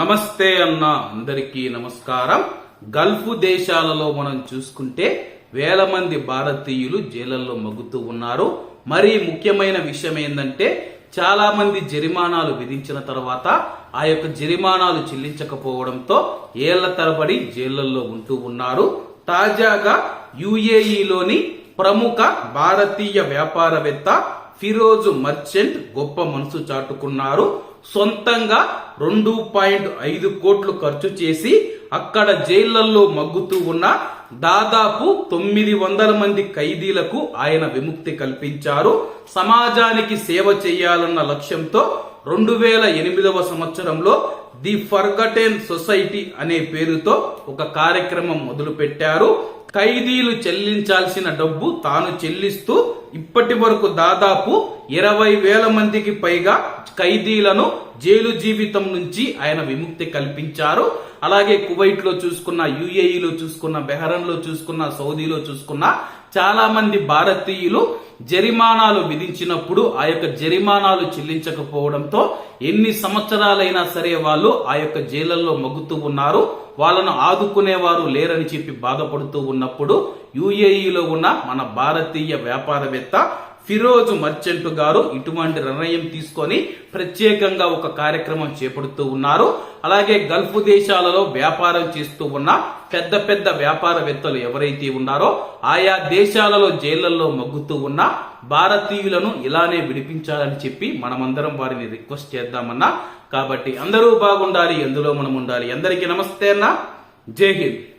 నమస్తే అన్న అందరికీ నమస్కారం. గల్ఫ్ దేశాలలో మనం చూసుకుంటే వేల మంది భారతీయులు జైలల్లో మగ్గుతూ ఉన్నారు. మరి ముఖ్యమైన విషయం ఏంటంటే చాలా మంది జరిమానాలు విధించిన తర్వాత ఆ యొక్క జరిమానాలు చెల్లించకపోవడంతో ఏళ్ళ తరబడి జైళ్ళలో ఉంటూ ఉన్నారు. తాజాగా యుఏఈలోని ప్రముఖ భారతీయ వ్యాపారవేత్త ఫిరోజ్ మర్చెంట్ గొప్ప మనసు చాటుకున్నారు. సొంతంగా రెండు పాయింట్ ఐదు కోట్లు ఖర్చు చేసి అక్కడ జైళ్ళలో మగ్గుతూ ఉన్న దాదాపు తొమ్మిది వందల మంది ఖైదీలకు ఆయన విముక్తి కల్పించారు. సమాజానికి సేవ చేయాలన్న లక్ష్యంతో రెండు వేల ఎనిమిదవ సంవత్సరంలో ది ఫర్గటెన్ సొసైటీ అనే పేరుతో ఒక కార్యక్రమం మొదలుపెట్టారు. ఖైదీలు చెల్లించాల్సిన డబ్బు తాను చెల్లిస్తూ ఇప్పటి వరకు దాదాపు ఇరవై వేల మందికి పైగా ఖైదీలను జైలు జీవితం నుంచి ఆయన విముక్తి కల్పించారు. అలాగే కువైట్లో చూసుకున్న యుఏఈలో చూసుకున్న బెహరన్లో చూసుకున్న సౌదీలో చూసుకున్న చాలా మంది భారతీయులు జరిమానాలు విధించినప్పుడు ఆ యొక్క జరిమానాలు చెల్లించకపోవడంతో ఎన్ని సంవత్సరాలైనా సరే వాళ్ళు ఆ యొక్క జైలల్లో మగ్గుతూ ఉన్నారు. వాళ్ళను ఆదుకునేవారు లేరని చెప్పి బాధపడుతూ ఉన్నప్పుడు యుఏఈలో ఉన్న మన భారతీయ వ్యాపారవేత్త ఫిరోజ్ మర్చెంట్ గారు ఇటువంటి నిర్ణయం తీసుకొని ప్రత్యేకంగా ఒక కార్యక్రమం చేపడుతూ ఉన్నారు. అలాగే గల్ఫ్ దేశాలలో వ్యాపారం చేస్తూ ఉన్న పెద్ద పెద్ద వ్యాపారవేత్తలు ఎవరైతే ఉన్నారో ఆయా దేశాలలో జైళ్ళలో మగ్గుతూ ఉన్న భారతీయులను ఇలానే విడిపించాలని చెప్పి మనమందరం వారిని రిక్వెస్ట్ చేద్దామన్నా. కాబట్టి అందరూ బాగుండాలి ఎందులో మనం ఉండాలి. అందరికీ నమస్తే అన్న. జై హింద్.